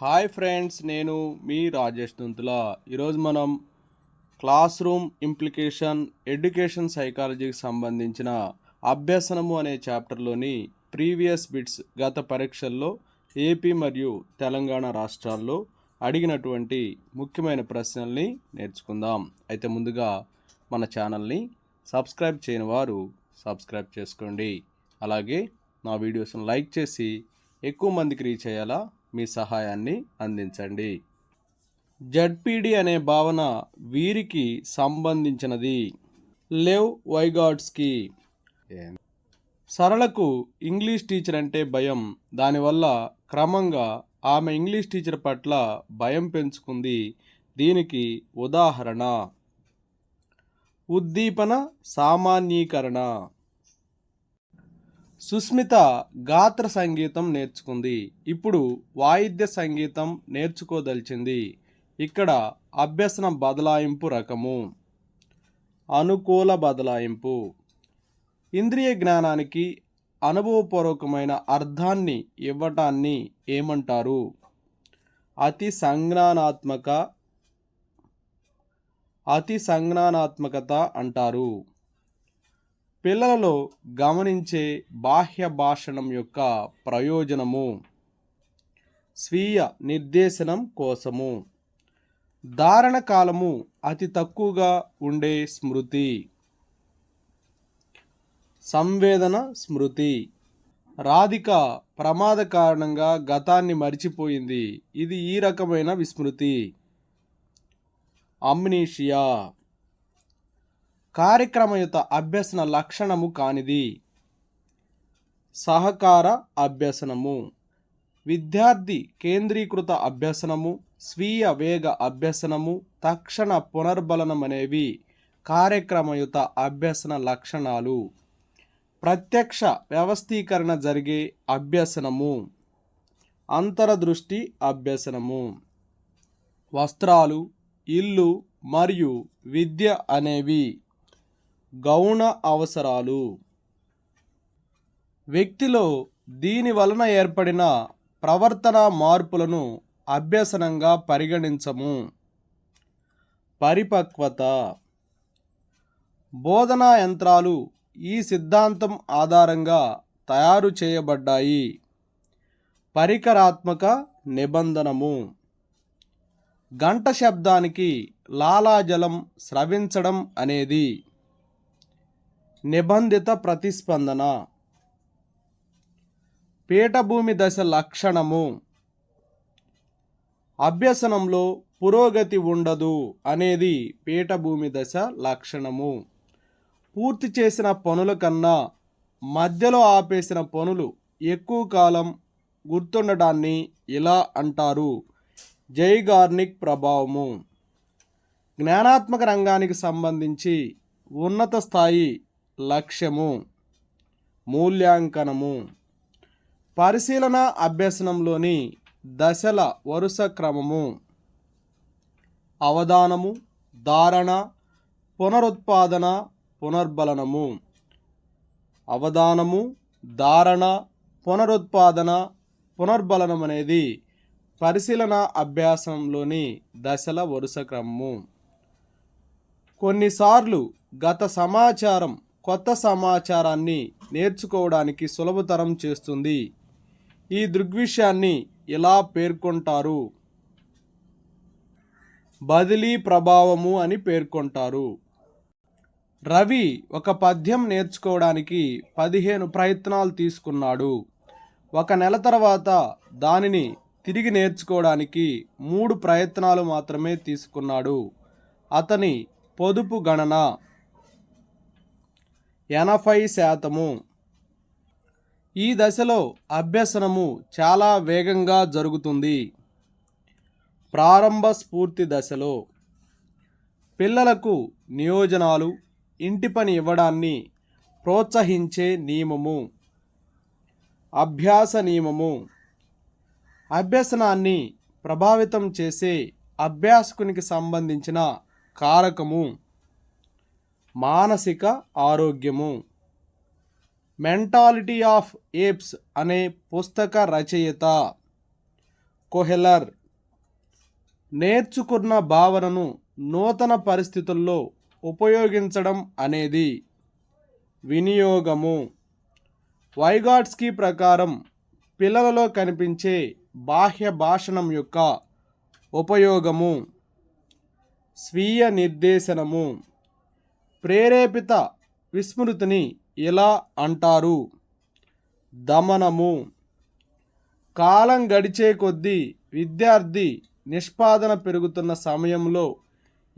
Hi friends నేను మీ రాజేష్ దుంతుల. ఈరోజు మనం క్లాస్ రూమ్ ఇంప్లికేషన్ ఎడ్యుకేషన్ సైకాలజీకి సంబంధించిన అభ్యసనము అనే చాప్టర్లోని ప్రీవియస్ బిట్స్ గత పరీక్షల్లో ఏపీ మరియు తెలంగాణ రాష్ట్రాల్లో అడిగినటువంటి ముఖ్యమైన ప్రశ్నల్ని నేర్చుకుందాం. అయితే ముందుగా మన ఛానల్ని సబ్స్క్రైబ్ చేయని వారు సబ్స్క్రైబ్ చేసుకోండి. అలాగే నా వీడియోస్ని లైక్ చేసి ఎక్కువ మందికి రీచ్ అయ్యేలా మీ సహాయాన్ని అందించండి. జడ్పీడి అనే భావన వీరికి సంబంధించినది. లెవ్ వైగాడ్స్కి సరళకు ఇంగ్లీష్ టీచర్ అంటే భయం. దానివల్ల క్రమంగా ఆమె ఇంగ్లీష్ టీచర్ పట్ల భయం పెంచుకుంది. దీనికి ఉదాహరణ. ఉద్దీపన సామాన్యీకరణ. సుస్మిత గాత్ర సంగీతం నేర్చుకుంది. ఇప్పుడు వాయిద్య సంగీతం నేర్చుకోదలిచింది. ఇక్కడ అభ్యసన బదలాయింపు రకము. అనుకూల బదలాయింపు. ఇంద్రియ జ్ఞానానికి అనుభవపూర్వకమైన అర్థాన్ని ఇవ్వటాన్ని ఏమంటారు? అతి సంజ్ఞానాత్మక అతి సంజ్ఞానాత్మకత అంటారు. పిల్లలలో గమనించే బాహ్య భాషణం యొక్క ప్రయోజనము. స్వీయ నిర్దేశనం కోసము. ధారణ కాలము అతి తక్కువగా ఉండే స్మృతి. సంవేదన స్మృతి. రాధిక ప్రమాద కారణంగా గతాన్ని మరిచిపోయింది. ఇది ఈ రకమైన విస్మృతి. అమ్నీషియా. కార్యక్రమయుత అభ్యసన లక్షణము కానిది. సహకార అభ్యసనము. విద్యార్థి కేంద్రీకృత అభ్యసనము స్వీయ వేగ అభ్యసనము తక్షణ పునర్బలనం అనేవి కార్యక్రమయుత అభ్యసన లక్షణాలు. ప్రత్యక్ష వ్యవస్థీకరణ జరిగే అభ్యసనము. అంతరదృష్టి అభ్యసనము. వస్త్రాలు ఇల్లు మరియు విద్య అనేవి గౌణ అవసరాలు. వ్యక్తిలో దీని వలన ఏర్పడిన ప్రవర్తన మార్పులను అభ్యసనంగా పరిగణించము. పరిపక్వత. బోధనా యంత్రాలు ఈ సిద్ధాంతం ఆధారంగా తయారు చేయబడ్డాయి. పరికరాత్మక నిబంధనము. గంట శబ్దానికి లాలాజలం స్రవించడం అనేది నిబంధిత ప్రతిస్పందన. పీఠభూమి దశ లక్షణము. అభ్యసనంలో పురోగతి ఉండదు అనేది పీఠభూమి దశ లక్షణము. పూర్తి చేసిన పనుల కన్నా మధ్యలో ఆపేసిన పనులు ఎక్కువ కాలం గుర్తుండడాన్ని ఇలా అంటారు. జైగార్నిక్ ప్రభావము. జ్ఞానాత్మక రంగానికి సంబంధించి ఉన్నత స్థాయి లక్ష్యము మూల్యాంకనము. పరిశీలన అభ్యసనంలోని దశల వరుస క్రమము. అవధానము ధారణ పునరుత్పాదన పునర్బలనము. అవధానము ధారణ పునరుత్పాదన పునర్బలనం అనేది పరిశీలన అభ్యాసంలోని దశల వరుస క్రమము. కొన్నిసార్లు గత సమాచారం కొత్త సమాచారాన్ని నేర్చుకోవడానికి సులభతరం చేస్తుంది. ఈ దృగ్విషయాన్ని ఇలా పేర్కొంటారు? బదిలీ ప్రభావము అని పేర్కొంటారు. రవి ఒక పద్యం నేర్చుకోవడానికి పదిహేను ప్రయత్నాలు తీసుకున్నాడు. ఒక నెల తర్వాత దానిని తిరిగి నేర్చుకోవడానికి మూడు ప్రయత్నాలు మాత్రమే తీసుకున్నాడు. అతని పొదుపు గణన ఎనభై శాతము. ఈ దశలో అభ్యసనము చాలా వేగంగా జరుగుతుంది. ప్రారంభ స్ఫూర్తి దశలో పిల్లలకు నియోజనాలు ఇంటి పని ఇవ్వడాన్ని ప్రోత్సహించే నియమము అభ్యాస నియమము. అభ్యసనాన్ని ప్రభావితం చేసే అభ్యాసకునికి సంబంధించిన కారకము. మానసిక ఆరోగ్యము. మెంటాలిటీ ఆఫ్ ఏప్స్ అనే పుస్తక రచయిత కొహెలర్ నేర్చుకున్న భావనను నూతన పరిస్థితుల్లో ఉపయోగించడం అనేది వినియోగము. వైగాట్స్కి ప్రకారం పిల్లలలో కనిపించే బాహ్య భాషణం యొక్క ఉపయోగము. స్వీయ నిర్దేశనము. ప్రేరేపిత విస్మృతిని ఎలా అంటారు? దమనము. కాలం గడిచే కొద్దీ విద్యార్థి నిష్పాదన పెరుగుతున్న సమయంలో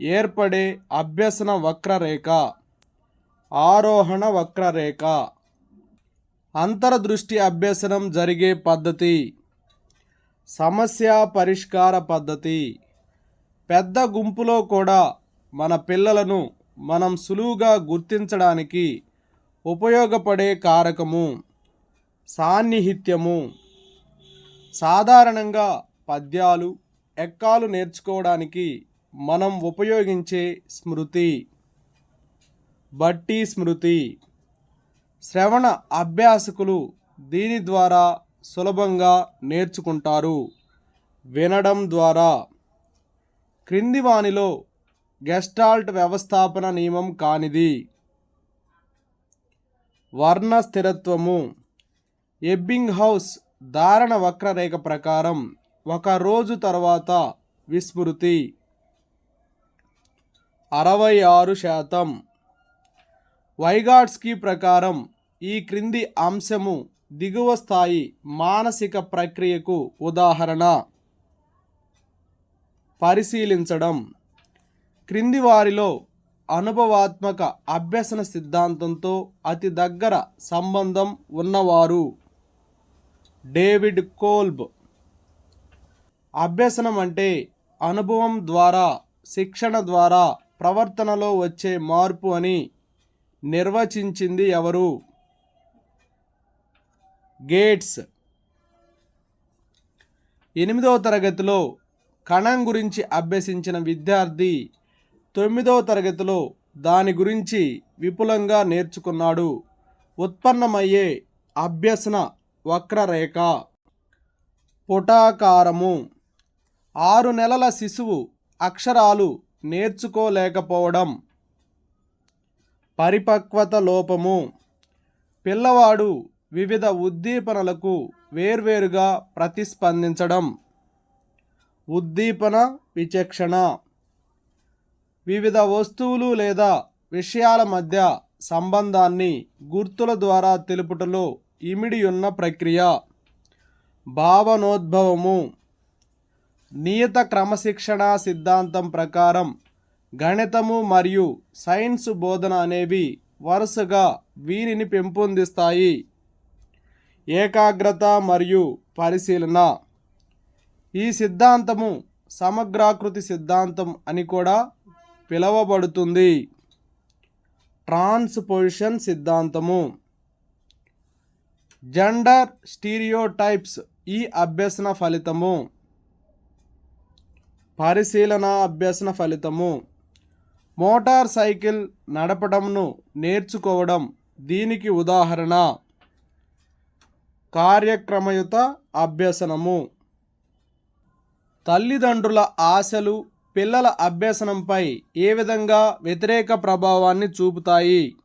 ఏర్పడే అభ్యసన వక్రరేఖ ఆరోహణ వక్రరేఖ. అంతర్దృష్టి అభ్యసనం జరిగే పద్ధతి సమస్య పరిష్కార పద్ధతి. పెద్ద గుంపులో కూడా మన పిల్లలను మనం సులువుగా గుర్తించడానికి ఉపయోగపడే కారకము సాన్నిహిత్యము. సాధారణంగా పద్యాలు ఎక్కాలు నేర్చుకోవడానికి మనం ఉపయోగించే స్మృతి. బట్టి స్మృతి. శ్రవణ అభ్యాసకులు దీని ద్వారా సులభంగా నేర్చుకుంటారు. వినడం ద్వారా. క్రింది వానిలో గెస్టాల్ట్ వ్యవస్థాపన నియమం కానిది. వర్ణ స్థిరత్వము. ఎబ్బింగ్ హౌస్ ధారణ వక్రరేఖ ప్రకారం ఒక రోజు తర్వాత విస్మృతి. అరవై ఆరు శాతం. వైగాట్స్కీ ప్రకారం ఈ క్రింది అంశము దిగువ స్థాయి మానసిక ప్రక్రియకు ఉదాహరణ. పరిశీలించడం. క్రింది వారిలో అనుభవాత్మక అభ్యసన సిద్ధాంతంతో అతి దగ్గర సంబంధం ఉన్నవారు. David Kolb. అభ్యసనం అంటే అనుభవం ద్వారా శిక్షణ ద్వారా ప్రవర్తనలో వచ్చే మార్పు అని నిర్వచించింది ఎవరు? గేట్స్. ఎనిమిదవ తరగతిలో కణం గురించి అభ్యసించిన విద్యార్థి తొమ్మిదవ తరగతిలో దాని గురించి విపులంగా నేర్చుకున్నాడు. ఉత్పన్నమయ్యే అభ్యసన వక్రరేఖ. పుటాకారము. ఆరు నెలల శిశువు అక్షరాలు నేర్చుకోలేకపోవడం. పరిపక్వత లోపము. పిల్లవాడు వివిధ ఉద్దీపనలకు వేర్వేరుగా ప్రతిస్పందించడం. ఉద్దీపన విచక్షణ. వివిధ వస్తువులు లేదా విషయాల మధ్య సంబంధాన్ని గుర్తుల ద్వారా తెలుపుటలో ఇమిడియున్న ప్రక్రియ. భావనోద్భవము. నియత క్రమశిక్షణ సిద్ధాంతం ప్రకారం గణితము మరియు సైన్స్ బోధన అనేవి వరుసగా వీరిని పెంపొందిస్తాయి. ఏకాగ్రత మరియు పరిశీలన. ఈ సిద్ధాంతము సమగ్రాకృతి సిద్ధాంతం అని కూడా పిలువబడుతుంది. ట్రాన్స్పోజిషన్ సిద్ధాంతము. జెండర్ స్టీరియోటైప్స్ ఈ అభ్యసన ఫలితము. పరిశీలన అభ్యసన ఫలితము. మోటార్ సైకిల్ నడపడంను నేర్చుకోవడం దీనికి ఉదాహరణ. కార్యక్రమయుత అభ్యసనము. తల్లిదండ్రుల ఆశలు పిల్లల అభ్యసనంపై ఏ విధంగా వ్యతిరేక ప్రభావాన్ని చూపుతాయి?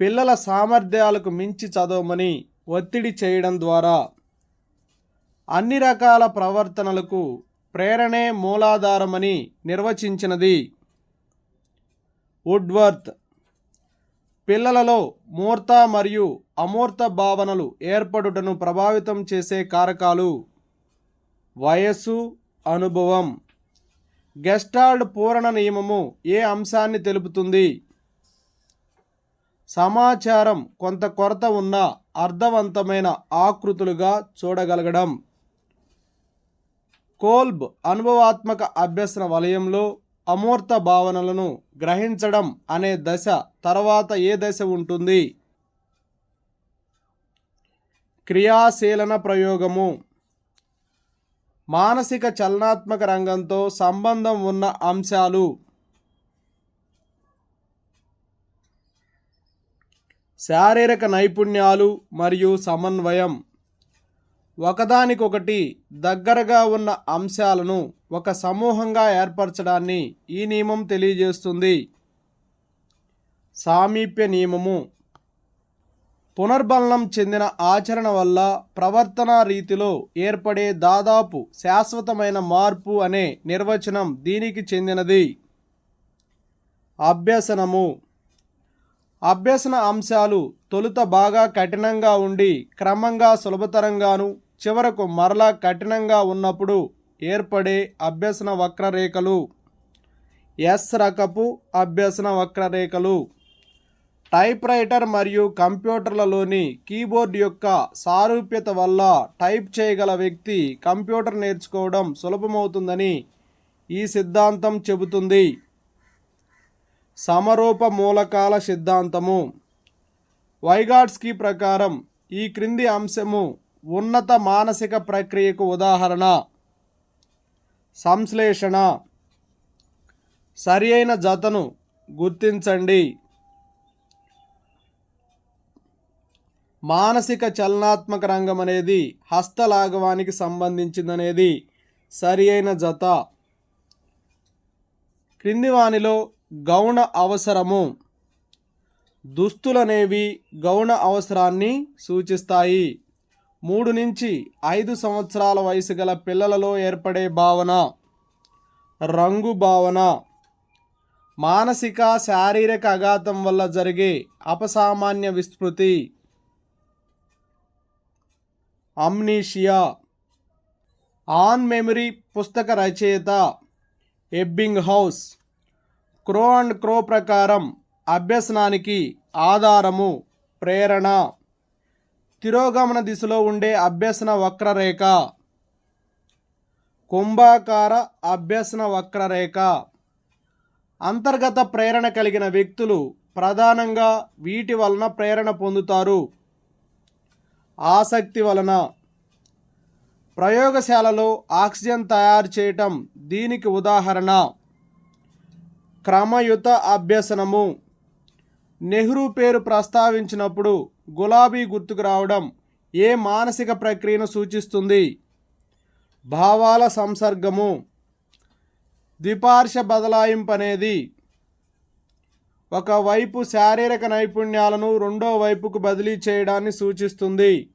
పిల్లల సామర్థ్యాలకు మించి చదవమని ఒత్తిడి చేయడం ద్వారా. అన్ని రకాల ప్రవర్తనలకు ప్రేరణే మూలాధారమని నిర్వచించినది. వుడ్వర్త్ పిల్లలలో మూర్త మరియు అమూర్త భావనలు ఏర్పడుటను ప్రభావితం చేసే కారకాలు. వయస్సు అనుభవం గెస్టాల్డ్ పూరణ నియమము ఏ అంశాన్ని తెలుపుతుంది? సమాచారం కొంత కొరత ఉన్న అర్థవంతమైన ఆకృతులుగా చూడగలగడం. కోల్బ్ అనుభవాత్మక అభ్యసన వలయంలో అమూర్త భావనలను గ్రహించడం అనే దశ తర్వాత ఏ దశ ఉంటుంది? క్రియాశీలన ప్రయోగము. మానసిక చలనాత్మక రంగంతో సంబంధం ఉన్న అంశాలు. శారీరక నైపుణ్యాలు మరియు సమన్వయం. ఒకదానికొకటి దగ్గరగా ఉన్న అంశాలను ఒక సమూహంగా ఏర్పరచడాన్ని ఈ నియమం తెలియజేస్తుంది. సామీప్య నియమము పునర్బలనం చెందిన ఆచరణ వల్ల ప్రవర్తన రీతిలో ఏర్పడే దాదాపు శాశ్వతమైన మార్పు అనే నిర్వచనం దీనికి చెందినది. అభ్యసనము. అభ్యసన అంశాలు తొలుత బాగా కఠినంగా ఉండి క్రమంగా సులభతరంగాను చివరకు మరలా కఠినంగా ఉన్నప్పుడు ఏర్పడే అభ్యసన వక్రరేఖలు. ఎస్ రకపు అభ్యసన వక్రరేఖలు. టైప్ రైటర్ మరియు కంప్యూటర్లలోని కీబోర్డ్ యొక్క సారూప్యత వల్ల టైప్ చేయగల వ్యక్తి కంప్యూటర్ నేర్చుకోవడం సులభమవుతుందని ఈ సిద్ధాంతం చెబుతుంది. సమరూప మూలకాల సిద్ధాంతము. వైగాట్స్కీ ప్రకారం ఈ క్రింది అంశము ఉన్నత మానసిక ప్రక్రియకు ఉదాహరణ. సంశ్లేషణ. సరి అయిన జతను గుర్తించండి. మానసిక చలనాత్మక రంగం అనేది హస్తలాఘవానికి సంబంధించిందనేది సరి అయిన జత. క్రింది వానిలో గౌణ అవసరము. దుస్తులనేవి గౌణ అవసరాన్ని సూచిస్తాయి. మూడు నుంచి ఐదు సంవత్సరాల వయసు గల పిల్లలలో ఏర్పడే భావన. రంగు భావన. మానసిక శారీరక అఘాతం వల్ల జరిగే అపసామాన్య విస్తృతి అమ్నీషియా. ఆన్ మెమరీ పుస్తక రచయిత Ebbinghaus. Crow and Crow ప్రకారం అభ్యసనానికి ఆధారము ప్రేరణ. తిరోగమన దిశలో ఉండే అభ్యసన వక్రరేఖ. కుంభాకార అభ్యసన వక్రరేఖ. అంతర్గత ప్రేరణ కలిగిన వ్యక్తులు ప్రధానంగా వీటి వలన ప్రేరణ పొందుతారు. ఆసక్తి వలన ప్రయోగశాలలో ఆక్సిజన్ తయారు చేయటం దీనికి ఉదాహరణ. క్రమయుత అభ్యసనము. నెహ్రూ పేరు ప్రస్తావించినప్పుడు గులాబీ గుర్తుకు రావడం ఏ మానసిక ప్రక్రియను సూచిస్తుంది? భావాల సంసర్గము. ద్విపార్ష బదలాయింపు అనేది ఒకవైపు శారీరక నైపుణ్యాలను రెండో వైపుకు బదిలీ చేయడాన్ని సూచిస్తుంది.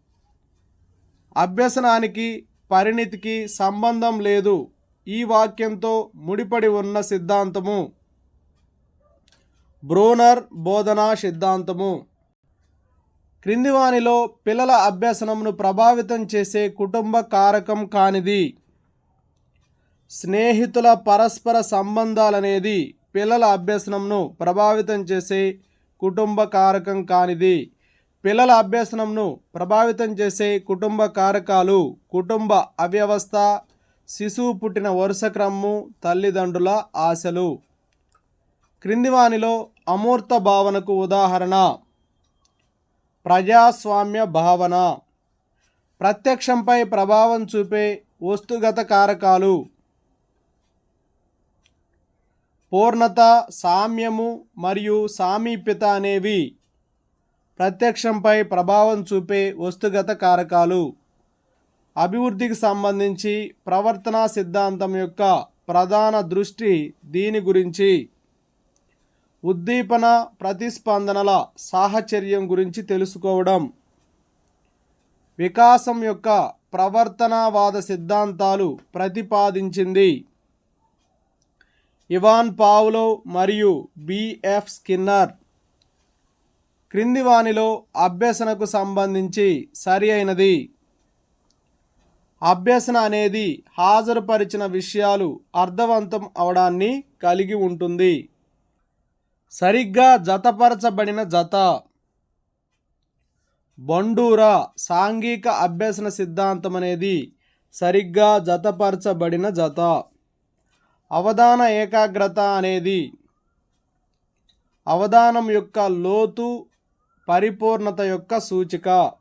అభ్యసనానికి పరిణితికి సంబంధం లేదు. ఈ వాక్యంతో ముడిపడి ఉన్న సిద్ధాంతము. బ్రోనర్ బోధనా సిద్ధాంతము. క్రింది వానిలో పిల్లల అభ్యసనమును ప్రభావితం చేసే కుటుంబ కారకం కానిది. స్నేహితుల పరస్పర సంబంధాలనేది పిల్లల అభ్యసనంను ప్రభావితం చేసే కుటుంబ కారకం కానిది. పిల్లల అభ్యసనంను ప్రభావితం చేసే కుటుంబ కారకాలు కుటుంబ అవ్యవస్థ శిశువు పుట్టిన వరుస క్రమము తల్లిదండ్రుల ఆశలు. క్రింది వానిలో అమూర్త భావనకు ఉదాహరణ. ప్రజాస్వామ్య భావన. ప్రత్యక్షంపై ప్రభావం చూపే వస్తుగత కారకాలు. పూర్ణత సామ్యము మరియు సామీప్యత అనేవి ప్రత్యక్షంపై ప్రభావం చూపే వస్తుగత కారకాలు. అభివృద్ధికి సంబంధించి ప్రవర్తనా సిద్ధాంతం యొక్క ప్రధాన దృష్టి దీని గురించి. ఉద్దీపన ప్రతిస్పందనల సాహచర్యం గురించి తెలుసుకోవడం. వికాసం యొక్క ప్రవర్తనావాద సిద్ధాంతాలు ప్రతిపాదించింది. ఇవాన్ పావులో మరియు బిఎఫ్ స్కిన్నర్ క్రింది వానిలో అభ్యసనకు సంబంధించి సరి అయినది. అభ్యసన అనేది హాజరుపరిచిన విషయాలు అర్థవంతం అవడాన్ని కలిగి ఉంటుంది. సరిగ్గా జతపరచబడిన జత. బండూరా సాంఘిక అభ్యసన సిద్ధాంతం అనేది సరిగ్గా జతపరచబడిన జత. అవధాన ఏకాగ్రత అనేది అవధానం యొక్క లోతు పరిపూర్ణత యొక్క సూచిక.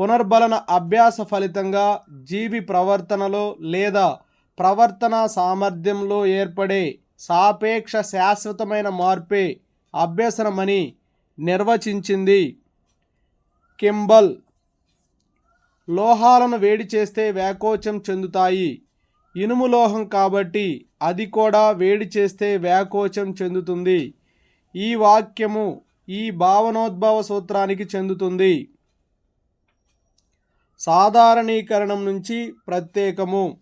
పునర్బలన అభ్యాస ఫలితంగా జీవి ప్రవర్తనలో లేదా ప్రవర్తన సామర్థ్యంలో ఏర్పడే సాపేక్ష శాశ్వతమైన మార్పే అభ్యసనమని నిర్వచించింది. కింబల్. లోహాలను వేడి చేస్తే వ్యాకోచం చెందుతాయి. ఇనుము లోహం కాబట్టి అది కూడా వేడి చేస్తే వ్యాకోచం చెందుతుంది. ఈ వాక్యము ఈ భావనోద్భవ సూత్రానికి చెందుతుంది. సాధారణీకరణం నుంచి ప్రత్యేకము.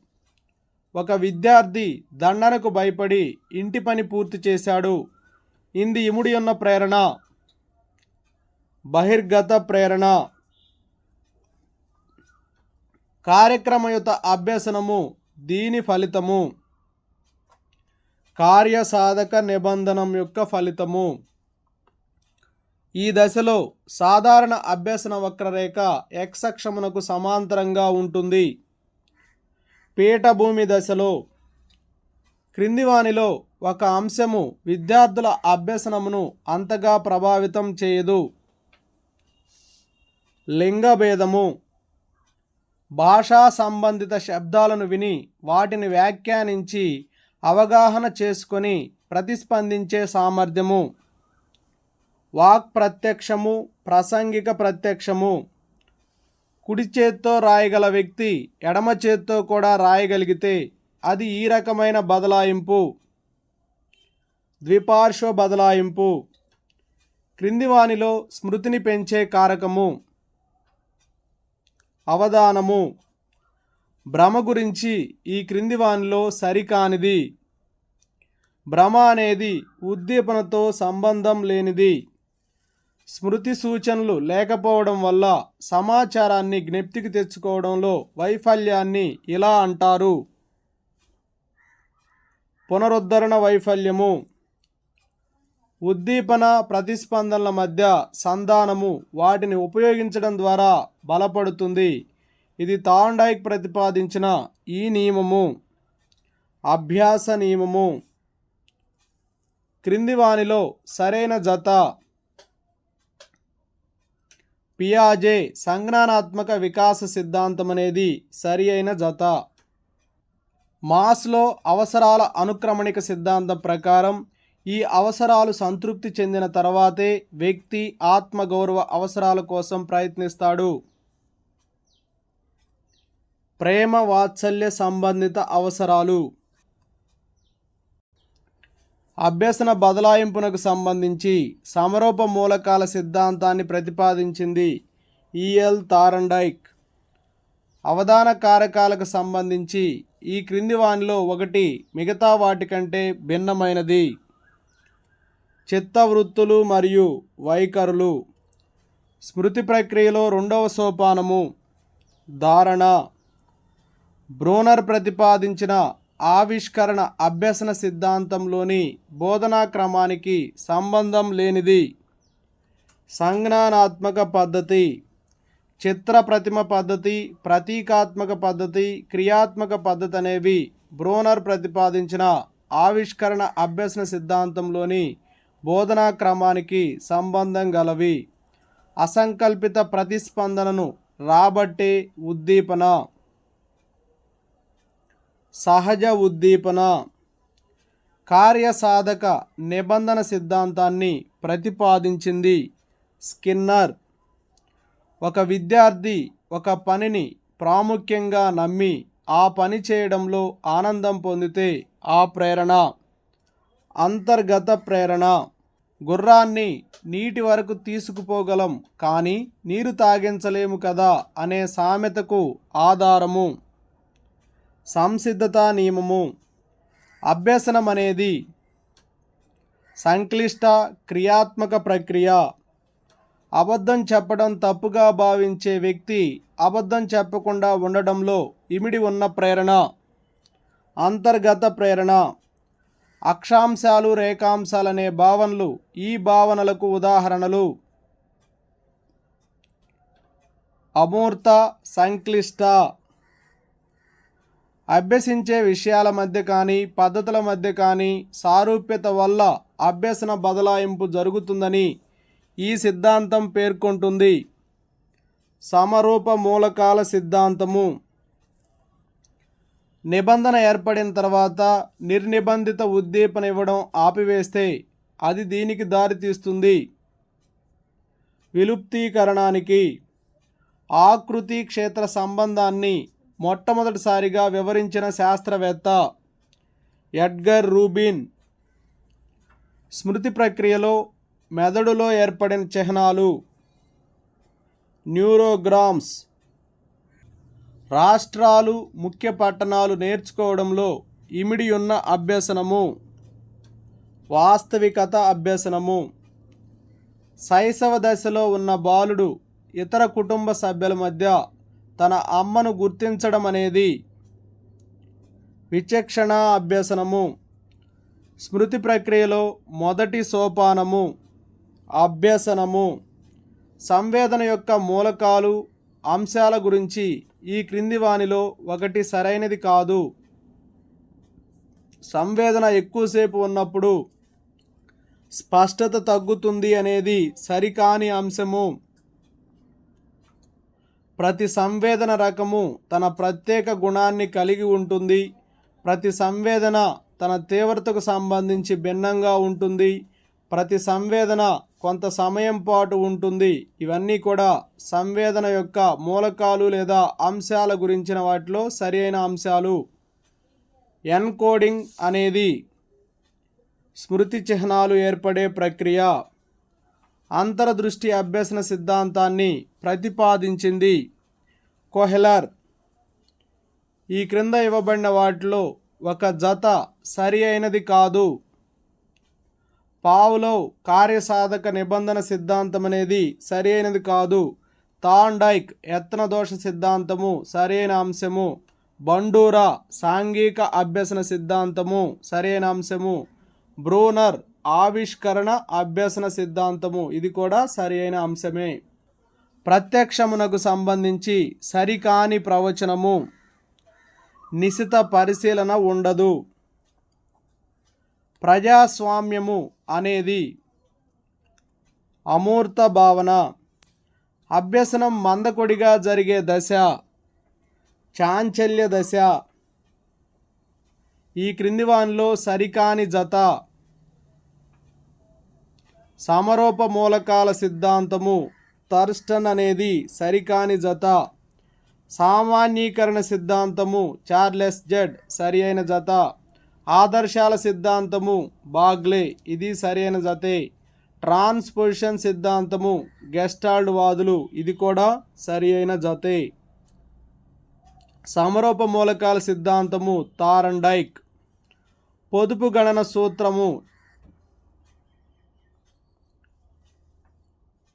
ఒక విద్యార్థి దండనకు భయపడి ఇంటి పని పూర్తి చేశాడు. ఇంది ఇముడి ఉన్న ప్రేరణ. బహిర్గత ప్రేరణ. కార్యక్రమయుత అభ్యసనము దీని ఫలితము. కార్యసాధక నిబంధనం యొక్క ఫలితము. ఈ దశలో సాధారణ అభ్యసన వక్రరేఖ x అక్షమునకు సమాంతరంగా ఉంటుంది. పీఠభూమి దశలో క్రింది వానిలో ఒక అంశము విద్యార్థుల అభ్యసనమును అంతగా ప్రభావితం చేయదు. లింగభేదము భాషా సంబంధిత శబ్దాలను విని వాటిని వ్యాఖ్యానించి అవగాహన చేసుకొని ప్రతిస్పందించే సామర్థ్యము. వాక్ ప్రత్యక్షము ప్రాసంగిక ప్రత్యక్షము. కుడి చేత్తో రాయగల వ్యక్తి ఎడమ చేత్తో కూడా రాయగలిగితే అది ఈ రకమైన బదలాయింపు. ద్విపార్శ్వ బదలాయింపు. క్రింది వానిలో స్మృతిని పెంచే కారకము. అవధానము. భ్రమ గురించి ఈ క్రింది వానిలో సరికానిది. భ్రమ అనేది ఉద్దీపనతో సంబంధం లేనిది. స్మృతి సూచనలు లేకపోవడం వల్ల సమాచారాన్ని జ్ఞప్తికి తెచ్చుకోవడంలో వైఫల్యాన్ని ఇలా అంటారు. పునరుద్ధరణ వైఫల్యము ఉద్దీపన ప్రతిస్పందనల మధ్య సంధానము వాటిని ఉపయోగించడం ద్వారా బలపడుతుంది. ఇది తాండైక్ ప్రతిపాదించిన ఈ నియమము అభ్యాస నియమము. క్రింది వానిలో సరైన జత పియాజే సంజ్ఞానాత్మక వికాస సిద్ధాంతం అనేది సరి అయిన జత. మాస్లో అవసరాల అనుక్రమణిక సిద్ధాంతం ప్రకారం ఈ అవసరాలు సంతృప్తి చెందిన తర్వాతే వ్యక్తి ఆత్మగౌరవ అవసరాల కోసం ప్రయత్నిస్తాడు. ప్రేమ వాత్సల్య సంబంధిత అవసరాలు. అభ్యసన బదలాయింపునకు సంబంధించి సమరూప మూలకాల సిద్ధాంతాన్ని ప్రతిపాదించింది ఈఎల్ తారండైక్. అవధాన కారకాలకు సంబంధించి ఈ క్రింది వానిలో ఒకటి మిగతా వాటికంటే భిన్నమైనది. చిత్తవృత్తులు మరియు వైఖరులు. స్మృతి ప్రక్రియలో రెండవ సోపానము ధారణ. బ్రోనర్ ప్రతిపాదించిన ఆవిష్కరణ అభ్యసన సిద్ధాంతంలోని బోధనా క్రమానికి సంబంధం లేనిది. సంజ్ఞానాత్మక పద్ధతి చిత్ర ప్రతిమ పద్ధతి ప్రతీకాత్మక పద్ధతి క్రియాత్మక పద్ధతి అనేవి బ్రోనర్ ప్రతిపాదించిన ఆవిష్కరణ అభ్యసన సిద్ధాంతంలోని బోధనా క్రమానికి సంబంధం గలవి. అసంకల్పిత ప్రతిస్పందనను రాబట్టే ఉద్దీపన. సహజ ఉద్దీపన కార్యసాధక నిబంధన సిద్ధాంతాన్ని ప్రతిపాదించింది స్కిన్నర్. ఒక విద్యార్థి ఒక పనిని ప్రాముఖ్యంగా నమ్మి ఆ పని చేయడంలో ఆనందం పొందితే ఆ ప్రేరణ అంతర్గత ప్రేరణ. గుర్రాన్ని నీటి వరకు తీసుకుపోగలం కానీ నీరు తాగించలేము కదా అనే సామెతకు ఆధారము. సంసిద్ధతా నియమము. అభ్యసనం అనేది సంక్లిష్ట క్రియాత్మక ప్రక్రియ. అబద్ధం చెప్పడం తప్పుగా భావించే వ్యక్తి అబద్ధం చెప్పకుండా ఉండడంలో ఇమిడి ఉన్న ప్రేరణ. అంతర్గత ప్రేరణ. అక్షాంశాలు రేఖాంశాలనే భావనలు ఈ భావనలకు ఉదాహరణలు. అమూర్త సంక్లిష్ట అభ్యసించే విషయాల మధ్య కానీ పద్ధతుల మధ్య కానీ సారూప్యత వల్ల అభ్యసన బదలాయింపు జరుగుతుందని ఈ సిద్ధాంతం పేర్కొంటుంది. సమరూప మూలకాల సిద్ధాంతము. నిబంధన ఏర్పడిన తర్వాత నిర్నిబంధిత ఉద్దీపన ఇవ్వడం ఆపివేస్తే అది దీనికి దారితీస్తుంది. విలుప్తీకరణానికి ఆకృతి క్షేత్ర సంబంధాన్ని మొట్టమొదటిసారిగా వివరించిన శాస్త్రవేత్త ఎడ్గర్ రూబిన్ స్మృతి ప్రక్రియలో మెదడులో ఏర్పడిన చిహ్నాలు న్యూరోగ్రామ్స్. రాష్ట్రాలు ముఖ్య పట్టణాలు నేర్చుకోవడంలో ఇమిడి ఉన్న అభ్యసనము. వాస్తవికత అభ్యసనము. శైశవ దశలో ఉన్న బాలుడు ఇతర కుటుంబ సభ్యుల మధ్య తన అమ్మను గుర్తించడం అనేది విచక్షణ అభ్యసనము. స్మృతి ప్రక్రియలో మొదటి సోపానము అభ్యసనము. సంవేదన యొక్క మూలకాలు అంశాల గురించి ఈ క్రింది వానిలో ఒకటి సరైనది కాదు. సంవేదన ఎక్కువసేపు ఉన్నప్పుడు స్పష్టత తగ్గుతుంది అనేది సరికాని అంశము. ప్రతి సంవేదన రకము తన ప్రత్యేక గుణాన్ని కలిగి ఉంటుంది. ప్రతి సంవేదన తన తీవ్రతకు సంబంధించి భిన్నంగా ఉంటుంది. ప్రతి సంవేదన కొంత సమయం పాటు ఉంటుంది. ఇవన్నీ కూడా సంవేదన యొక్క మూలకాలు లేదా అంశాల గురించిన వాటిలో సరైన అంశాలు. ఎన్కోడింగ్ అనేది స్మృతి చిహ్నాలు ఏర్పడే ప్రక్రియ. అంతర్దృష్టి అభ్యసన సిద్ధాంతాన్ని ప్రతిపాదించింది. కోహెలర్. ఈ క్రింద ఇవ్వబడిన వాటిలో ఒక జత సరి అయినది కాదు. పావులో కార్యసాధక నిబంధన సిద్ధాంతం అనేది సరి అయినది కాదు. తాండైక్ యత్న దోష సిద్ధాంతము సరైన అంశము. బండూరా సాంఘిక అభ్యసన సిద్ధాంతము సరైన అంశము. బ్రూనర్ ఆవిష్కరణ అభ్యసన సిద్ధాంతము. ఇది కూడా సరి అయిన అంశమే. ప్రత్యక్షమునకు సంబంధించి సరికాని ప్రవచనము నిశిత పరిశీలన ఉండదు. ప్రజాస్వామ్యము అనేది అమూర్త భావన. అభ్యసనం మందకొడిగా జరిగే దశ చాంచల్య దశ. ఈ క్రింది వానిలో సరికాని జత సమరూప మూలకాల సిద్ధాంతము థర్స్టన్ అనేది సరికాని జత. సామాన్యీకరణ సిద్ధాంతము చార్లెస్ జెడ్ సరి అయిన జత. ఆదర్శాల సిద్ధాంతము బాగ్లే ఇది సరైన జతే. ట్రాన్స్పోజిషన్ సిద్ధాంతము గెస్టాల్డ్ వాదులు ఇది కూడా సరి అయిన జతే. సమరూప మూలకాల సిద్ధాంతము తారండైక్. పొదుపు గణన సూత్రము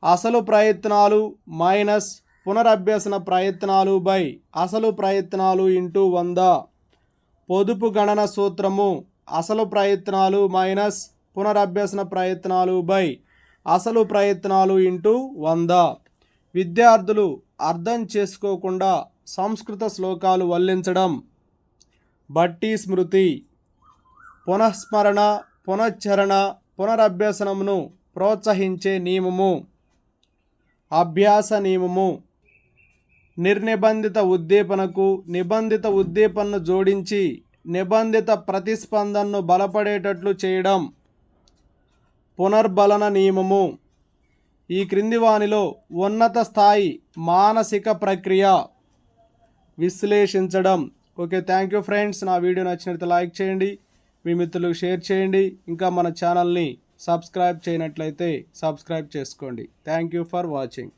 అసలు ప్రయత్నాలు మైనస్ పునరభ్యసన ప్రయత్నాలు బై అసలు ప్రయత్నాలు ఇంటూ వంద. పొదుపు గణన సూత్రము అసలు ప్రయత్నాలు మైనస్ పునరభ్యసన ప్రయత్నాలు బై అసలు ప్రయత్నాలు ఇంటూ వంద. విద్యార్థులు అర్థం చేసుకోకుండా సంస్కృత శ్లోకాలు వల్లించడం. బట్టి స్మృతి. పునఃస్మరణ పునశ్చరణ పునరభ్యసనమును ప్రోత్సహించే నియమము. అభ్యాస నియమము. నిర్నిబంధిత ఉద్దీపనకు నిబంధిత ఉద్దీపనను జోడించి నిబంధిత ప్రతిస్పందనను బలపడేటట్లు చేయడం పునర్బలన నియమము. ఈ క్రింది వానిలో ఉన్నత స్థాయి మానసిక ప్రక్రియ విశ్లేషించడం. Okay thank you friends. నా వీడియో నచ్చినట్లయితే లైక్ చేయండి. మీ మిత్రులకు షేర్ చేయండి. ఇంకా మన ఛానల్ని సబ్స్క్రైబ్ చేయనట్లయితే సబ్స్క్రైబ్ చేసుకోండి. Thank you for watching